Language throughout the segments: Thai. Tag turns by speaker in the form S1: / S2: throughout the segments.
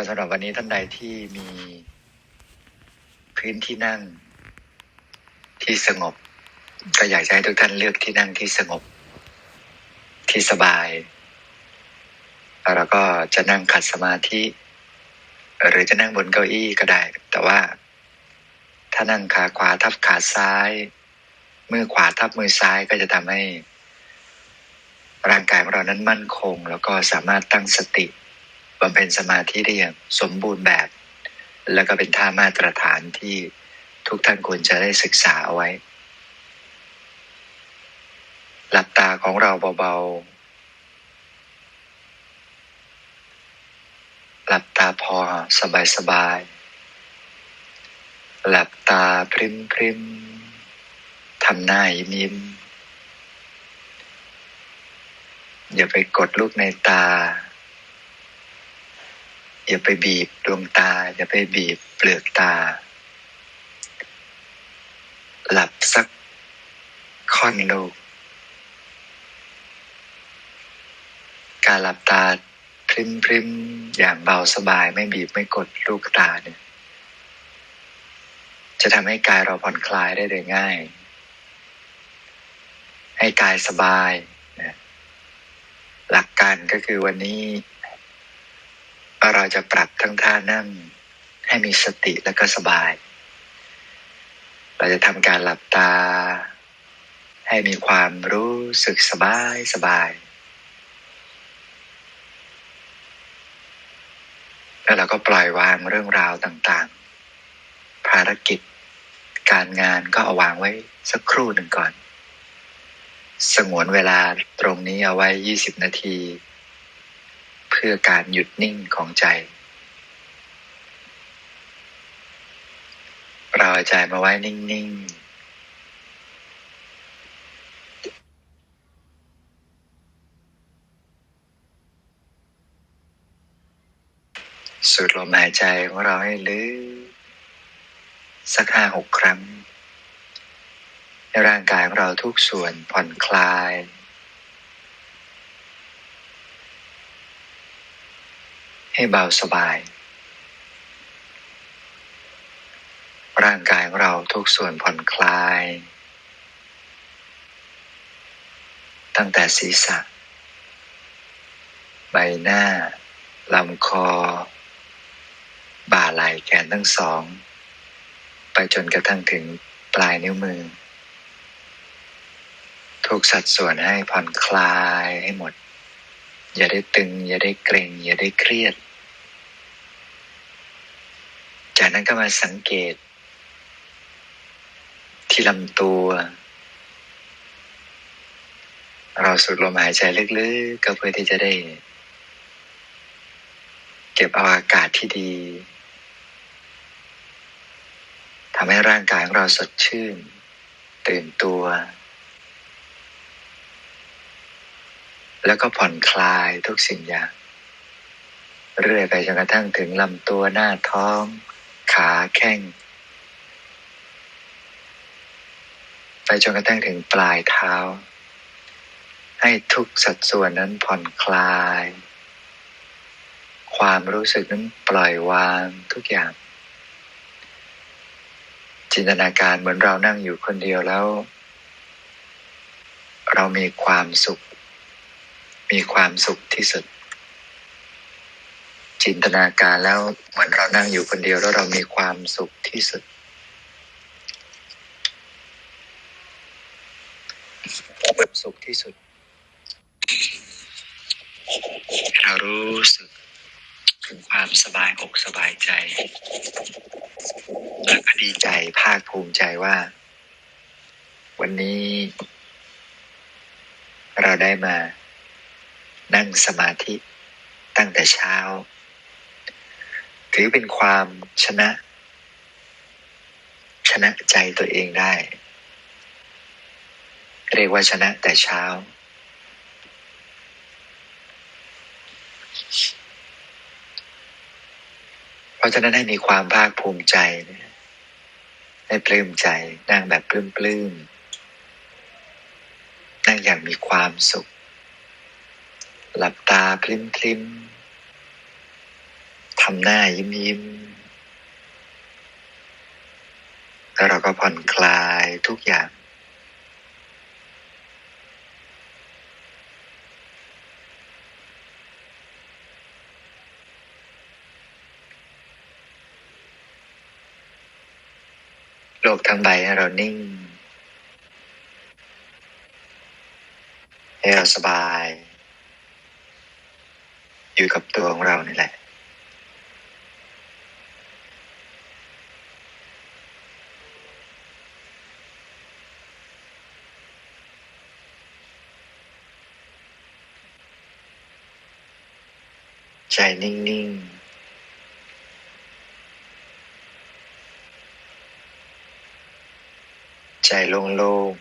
S1: ก็สำหรับวันนี้ท่านใดที่มีพื้นที่นั่งที่สงบ ก็อยากจะให้ทุกท่านเลือกที่นั่งที่สงบ ที่สบายแล้วก็จะนั่งขัดสมาธิ หรือจะนั่งบนเก้าอี้ก็ได้ แต่ว่า ถ้านั่งขาขวาทับขาซ้าย มือขวาทับมือซ้ายก็จะทำให้ร่างกายของเรานั้นมั่นคง แล้วก็สามารถตั้งสติ บำเพ็ญสมาธิได้อย่างสมบูรณ์แบบ แล้วก็เป็นท่ามาตรฐานที่ทุกท่านควรจะได้ศึกษาเอาไว้ หลับตาของเราเบาๆ หลับตาพอสบายๆ หลับตาพริมพริมๆทำหน้ายิ้มยิ้มอย่าไปกดลูกในตา อย่าไปบีบดวงตา อย่าไปบีบเปลือกตา หลับสักค่อนลูก การหลับตาพริมพริมๆอย่างเบาสบายไม่บีบไม่กดลูกตาเนี่ย จะทำให้กายเราผ่อนคลายได้โดยง่าย ให้กายสบายนะหลักการก็คือวันนี้ เราจะปรับทั้งท่านั่งให้มีสติและก็สบาย เราจะทำการหลับตา ให้มีความรู้สึกสบายสบาย แล้วเราก็ปล่อยวางเรื่องราวต่างๆ ภารกิจ การงานก็เอาวางไว้สักครู่หนึ่งก่อน สงวนเวลาตรงนี้เอาไว้ 20 นาที เพื่อการหยุดนิ่งของใจ เราใจมาไว้นิ่ง ๆสูดลมหายใจของเราให้ลึกสักห้าหกครั้งให้ร่างกายของเราทุกส่วนผ่อนคลาย ให้เบาสบาย ร่างกายของเราทุกส่วนผ่อนคลาย ตั้งแต่ศีรษะ ใบหน้าลำคอ บ่าไหล่แขนทั้งสอง ไปจนกระทั่งถึงปลายนิ้วมือ ทุกสัดส่วนให้ผ่อนคลายให้หมดอย่าได้ตึง อย่าได้เกร็งอย่าได้เครียด จากนั้นก็มาสังเกต ที่ลำตัว เราสูดลมหายใจลึกๆ ก็เพื่อที่จะได้ เก็บเอาอากาศที่ดีทำให้ร่างกายของเราสดชื่น ตื่นตัว แล้วก็ผ่อนคลายทุกสิ่งอย่าง เรื่อยไปจนกระทั่งถึงลำตัวหน้าท้อง ขาแข้ง ไปจนกระทั่งถึงปลายเท้า ให้ทุกสัดส่วนนั้นผ่อนคลาย ความรู้สึกนั้นปล่อยวางทุกอย่าง จินตนาการเหมือนเรานั่งอยู่คนเดียวแล้ว เรามีความสุข มีความสุขที่สุด จินตนาการแล้วเหมือนเรานั่งอยู่คนเดียวแล้วเรามีความสุขที่สุด ความสุขที่สุด เรารู้สึกถึงความสบายอกสบายใจ แล้วก็ดีใจภาคภูมิใจว่า วันนี้ เราได้มา นั่งสมาธิตั้งแต่เช้า ถือเป็นความชนะ ชนะใจตัวเองได้ เรียกว่าชนะแต่เช้า เพราะฉะนั้นให้มีความภาคภูมิใจนะให้ปลื้มใจนั่งแบบปลื้มปลื้มนั่งอย่างมีความสุข หลับตาพลิ้มพลิมำหน้ายิ้มยิ้มแล้วเราก็ผ่อนคลายทุกอย่าง โลกทั้งใบให้เรานิ่ง ให้เราสบาย อยู่กับตัวของเรานี่แหละ ใจนิ่ง ๆใจโล่งๆ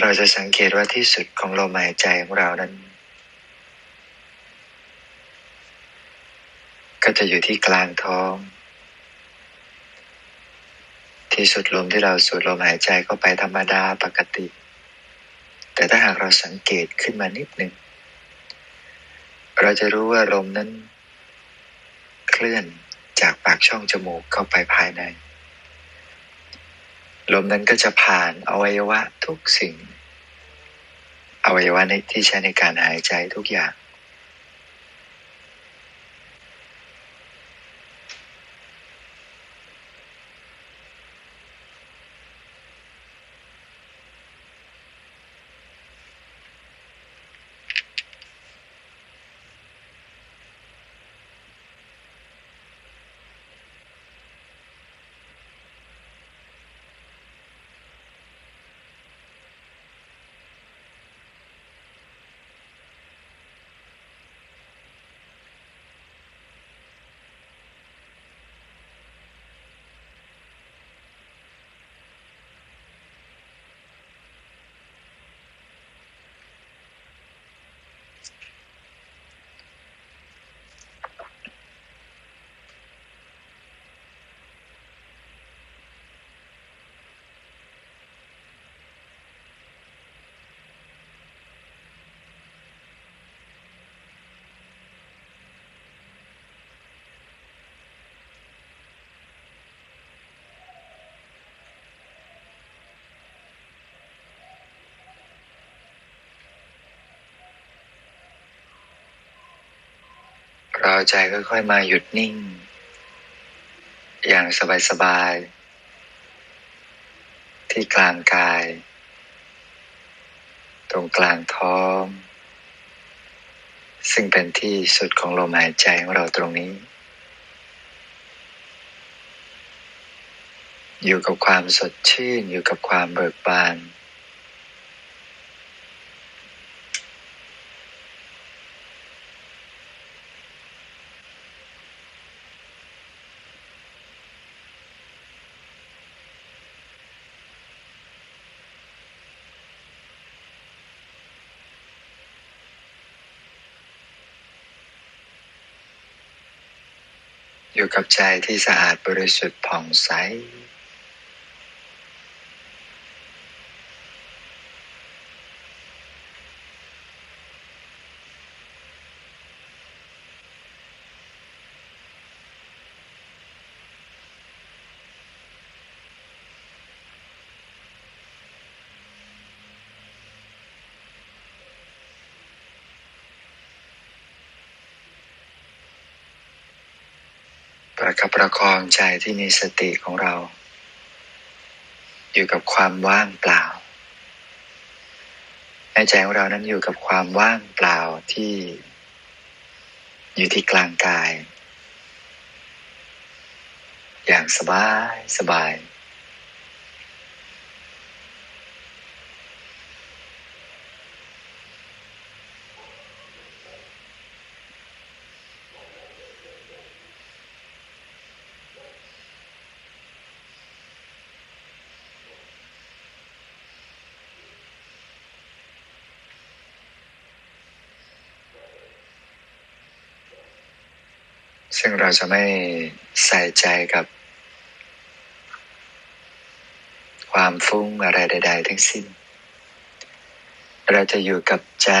S1: เราจะสังเกตว่าที่สุดของลมหายใจของเรานั้น ก็จะอยู่ที่กลางท้อง ที่สุดลมที่เราสูดลมหายใจเข้าไปธรรมดาปกติ แต่ถ้าหากเราสังเกตขึ้นมานิดหนึ่ง เราจะรู้ว่าลมนั้น เคลื่อนจากปากช่องจมูกเข้าไปภายใน ลมนั้นก็จะผ่านอวัยวะทุกสิ่ง อวัยวะในที่ใช้ในการหายใจทุกอย่าง เราใจค่อยๆมาหยุดนิ่ง อย่างสบายๆ ที่กลางกาย ตรงกลางท้อง ซึ่งเป็นที่สุดของลมหายใจของเราตรงนี้ อยู่กับความสดชื่นอยู่กับความเบิกบาน อยู่กับใจที่สะอาดบริสุทธิ์ผ่องใส ประคับประคองใจที่มีสติของเรา อยู่กับความว่างเปล่าให้ใจของเรานั้นอยู่กับความว่างเปล่าที่ อยู่ที่กลางกาย อย่างสบายสบาย ซึ่งเราจะไม่ใส่ใจกับ ความฟุ้งอะไรใด ๆ ทั้งสิ้น เราจะอยู่กับใจ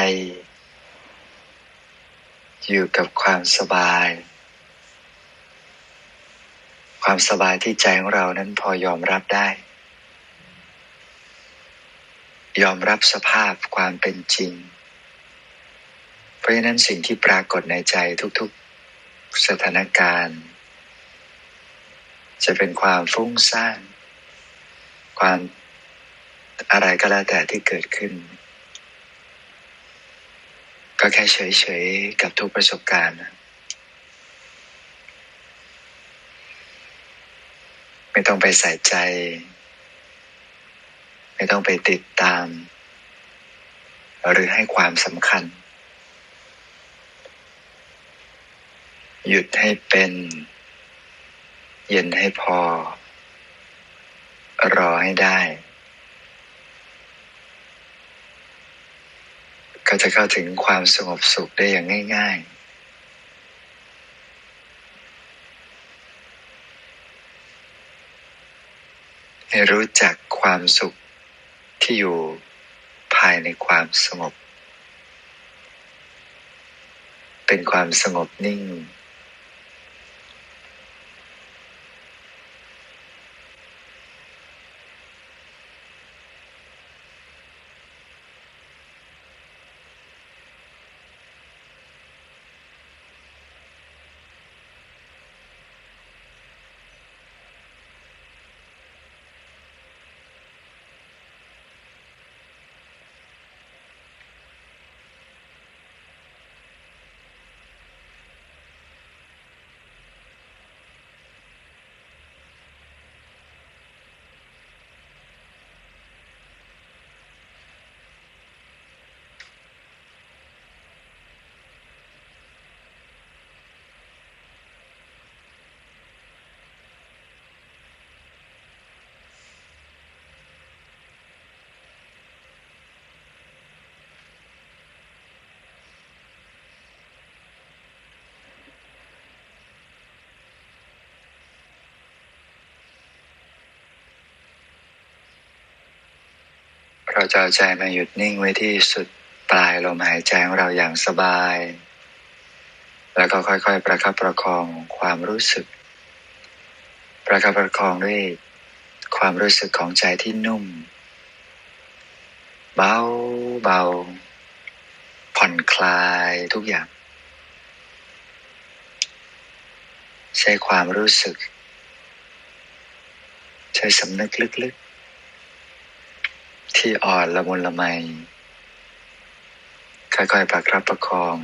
S1: อยู่กับความสบาย ความสบายที่ใจของเรานั้นพอยอมรับได้ ยอมรับสภาพความเป็นจริง เพราะฉะนั้นสิ่งที่ปรากฏในใจทุกๆ สถานการณ์ จะเป็นความฟุ้งซ่านความอะไรก็แล้วแต่ที่เกิดขึ้น ก็แค่เฉยๆกับทุกประสบการณ์ไม่ต้องไปใส่ใจ ไม่ต้องไปติดตาม หรือให้ความสำคัญ หยุดให้เป็น เย็นให้พอ รอให้ได้ ก็จะเข้าถึงความสงบสุขได้อย่างง่าย ๆให้รู้จักความสุขที่อยู่ภายในความสงบ เป็นความสงบนิ่ง เราจะใจมาหยุดนิ่งไว้ที่สุดปลายลมหายใจของเราอย่างสบาย แล้วก็ค่อยๆ ประคับประคองความรู้สึก ประคับประคองด้วยความรู้สึกของใจที่นุ่ม เบาเบาผ่อนคลายทุกอย่าง ใช้ความรู้สึก ใช้สำนึกลึกๆ ที่อ่อนละมุนละไม ค่อยๆประครับประคอง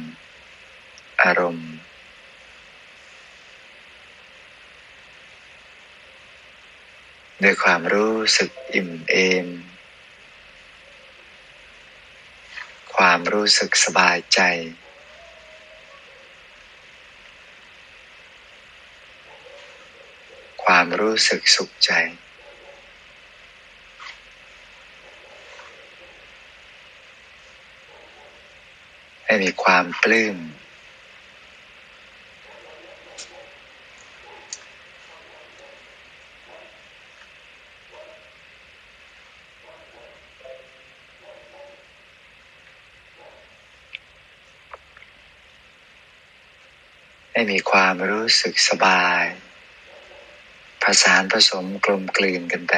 S1: อารมณ์ ด้วยความรู้สึกอิ่มเอม ความรู้สึกสบายใจความรู้สึกสุขใจ มีความปลื้ม ให้มีความรู้สึกสบาย ผสานผสมกลมกลืนกันไป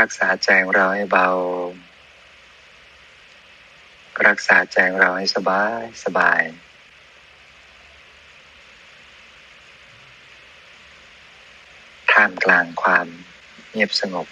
S1: รักษาใจของเราให้เบา รักษาใจของเราให้สบายสบายท่ามกลางความเงียบสงบ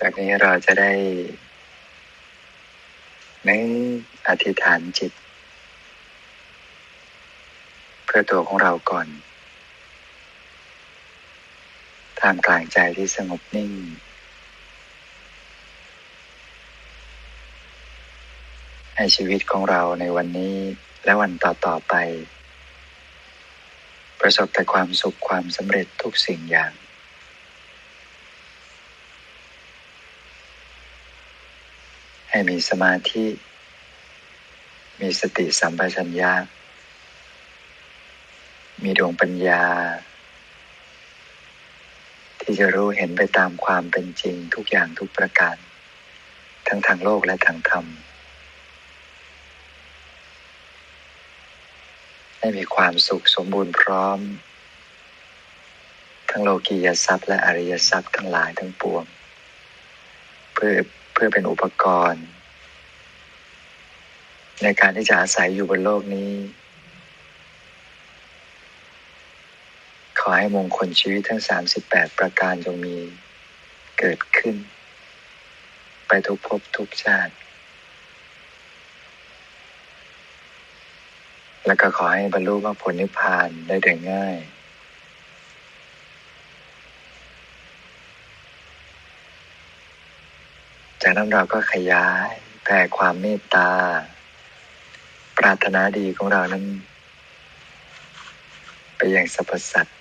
S1: จากนี้เราจะได้นึกอธิษฐานจิต เพื่อตัวของเราก่อนท่ามกลางใจที่สงบนิ่ง ให้ชีวิตของเราในวันนี้และวันต่อๆไป ประสบแต่ความสุขความสำเร็จทุกสิ่งอย่าง ให้มีสมาธิ มีสติสัมปชัญญะ มีดวงปัญญา ที่จะรู้เห็นไปตามความเป็นจริงทุกอย่างทุกประการ ทั้งทางโลกและทางธรรม ให้มีความสุขสมบูรณ์พร้อม ทั้งโลกียทรัพย์และอริยทรัพย์ทั้งหลายทั้งปวง เพื่อ พื่อเป็นอุปกรณ์ ในการที่จะอาศัยอยู่บนโลกนี้ ขอให้มงคลชีวิตทั้ง 38 ประการจงมีเกิดขึ้น ไปทุกภพทุกชาติ แล้วก็ขอให้บรรลุมรรคผลนิพพานได้โดยง่ายากนั้นเราก็ขยายแผ่ความเมตตา ปรารถนาดีของเรานั้น ไปยังสรรพสัตว์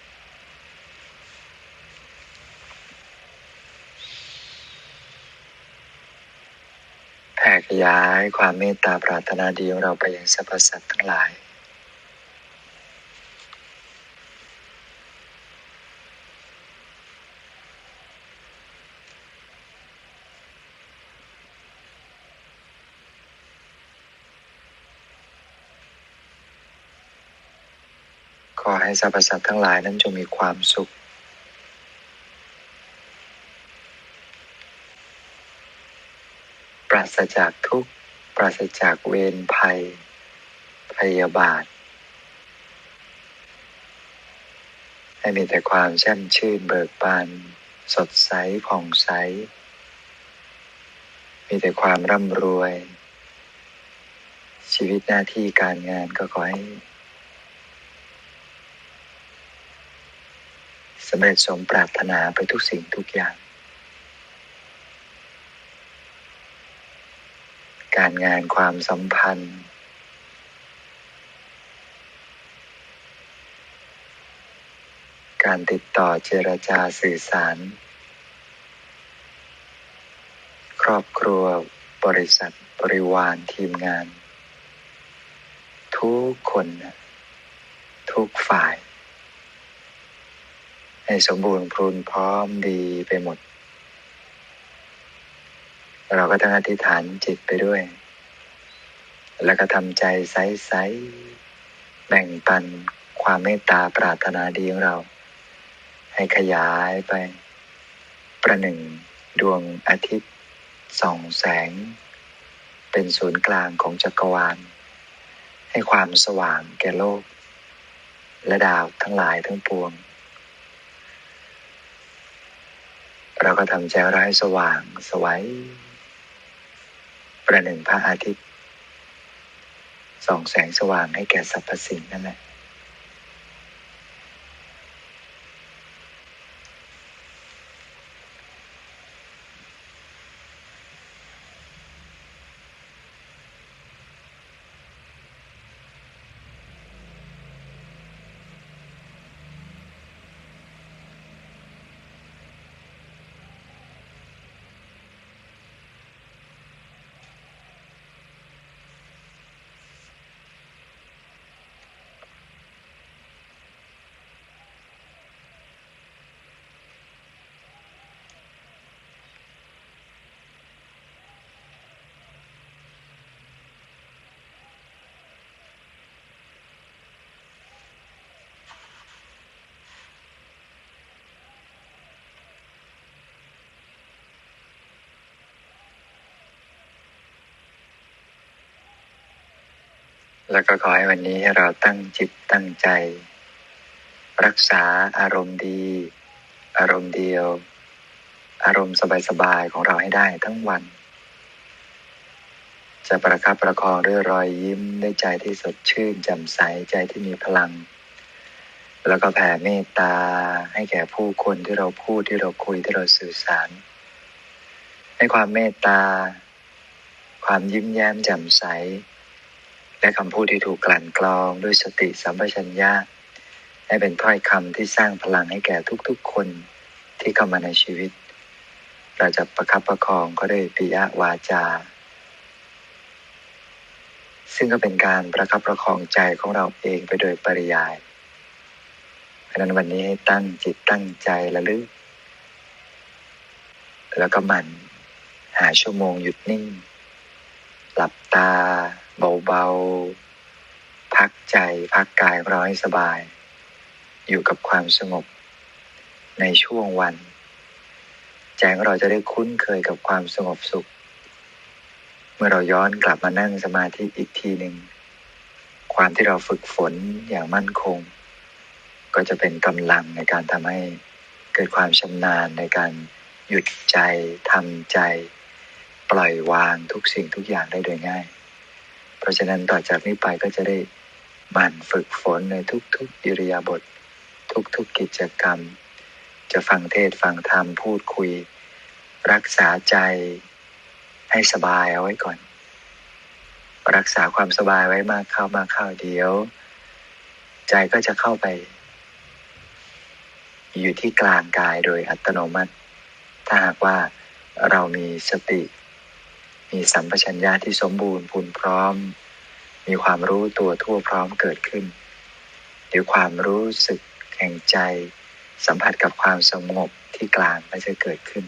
S1: แผ่ขยายความเมตตาปรารถนาดีของเราไปยังสรรพสัตว์ทั้งหลาย ให้สรรพสัตว์ทั้งหลายนั้นจงมีความสุข ปราศจากทุกข์ ปราศจากเวรภัย พยาบาท ให้มีแต่ความแช่มชื่นเบิกบาน สดใสผ่องใส มีแต่ความร่ำรวย ชีวิตหน้าที่การงานก็ขอให้ สำเร็จสมปรารถนาไปทุกสิ่งทุกอย่าง การงานความสัมพันธ์ การติดต่อเจรจาสื่อสาร ครอบครัวบริษัทบริวารทีมงาน ทุกคน ทุกฝ่าย ให้สมบูรณ์พรุนพร้อมดีไปหมด เราก็ต้องอธิษฐานจิตไปด้วย แล้วก็ทำใจใสๆแบ่งปันความเมตตาปรารถนาดีของเรา ให้ขยายไป ประหนึ่งดวงอาทิตย์ส่องแสง เป็นศูนย์กลางของจักรวาล ให้ความสว่างแก่โลก และดาวทั้งหลายทั้งปวง เราก็ทำใจเรายสว่างสวัยประหนึ่งพระอาทิตย์ส่องแสงสว่างให้แก่สรรพสิ่งนั่นแหละ แล้วก็ขอให้วันนี้เราตั้งจิตตั้งใจ รักษาอารมณ์ดี อารมณ์เดียวออารมณ์สบายๆของเราให้ได้ทั้งวัน จะประคับประคองด้วยรอยยิ้มด้วยใจที่สดชื่นแจ่มใสใจที่มีพลัง แล้วก็แผ่เมตตาให้แก่ผู้คนที่เราพูดที่เราคุยที่เราสื่อสาร ให้ความเมตตา ความยิ้มแย้มแจ่มใส และคำพูดที่ถูกกลั่นกรองด้วยสติสัมปชัญญะให้เป็นถ้อยคำที่สร้างพลังให้แก่ทุกๆคนที่เข้ามาในชีวิต เราจะประคับประคองก็ด้วยปิยวาจา ซึ่งก็เป็นการประคับประคองใจของเราเองไปโดยปริยายเพราะนั้นวันนี้ให้ตั้งจิตตั้งใจระลึก แล้วก็มันหาชั่วโมงหยุดนิ่ง หลับตา เบาๆ พักใจพักกายของเราให้สบาย อยู่กับความสงบ ในช่วงวัน ใจของเราจะได้คุ้นเคยกับความสงบสุข เมื่อเราย้อนกลับมานั่งสมาธิอีกทีหนึ่ง ความที่เราฝึกฝนอย่างมั่นคง ก็จะเป็นกำลังในการทำให้เกิดความชำนาญในการหยุดใจทำใจ ปล่อยวางทุกสิ่งทุกอย่างได้โดยง่าย เพราะฉะนั้นต่อจากนี้ไปก็จะได้มั่นฝึกฝนในทุกๆอิริยาบถทุกๆกิจกรรม จะฟังเทศฟังธรรมพูดคุย รักษาใจให้สบายเอาไว้ก่อน รักษาความสบายไว้มากเข้ามากเข้าเดียว ใจก็จะเข้าไป อยู่ที่กลางกายโดยอัตโนมัติ ถ้าหากว่าเรามีสติ มีสัมปชัญญะที่สมบูรณ์พูนพร้อม มีความรู้ตัวทั่วพร้อมเกิดขึ้น หรือความรู้สึกแห่งใจ สัมผัสกับความสงบที่กลางก็จะเกิดขึ้น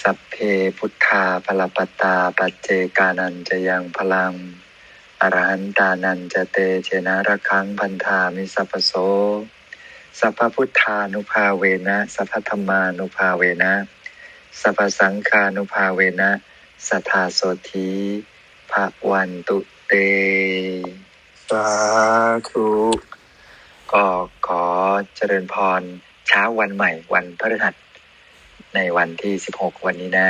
S1: สัพเพพุทธาพลปตตาปัจเจกานันจะยังพลังอรหันตานันจะเตเจนะระคังพันธามิสัพโสสัพพพุทธานุภาเวนะ สัพพธรรมานุภาเวนะ สัพพสังฆานุภาเวนะสัทธาโสธีภะวันตุเต สาธุก็ขอเจริญพรเช้าวันใหม่วันพฤหัส ในวันที่ 16 วันนี้นะ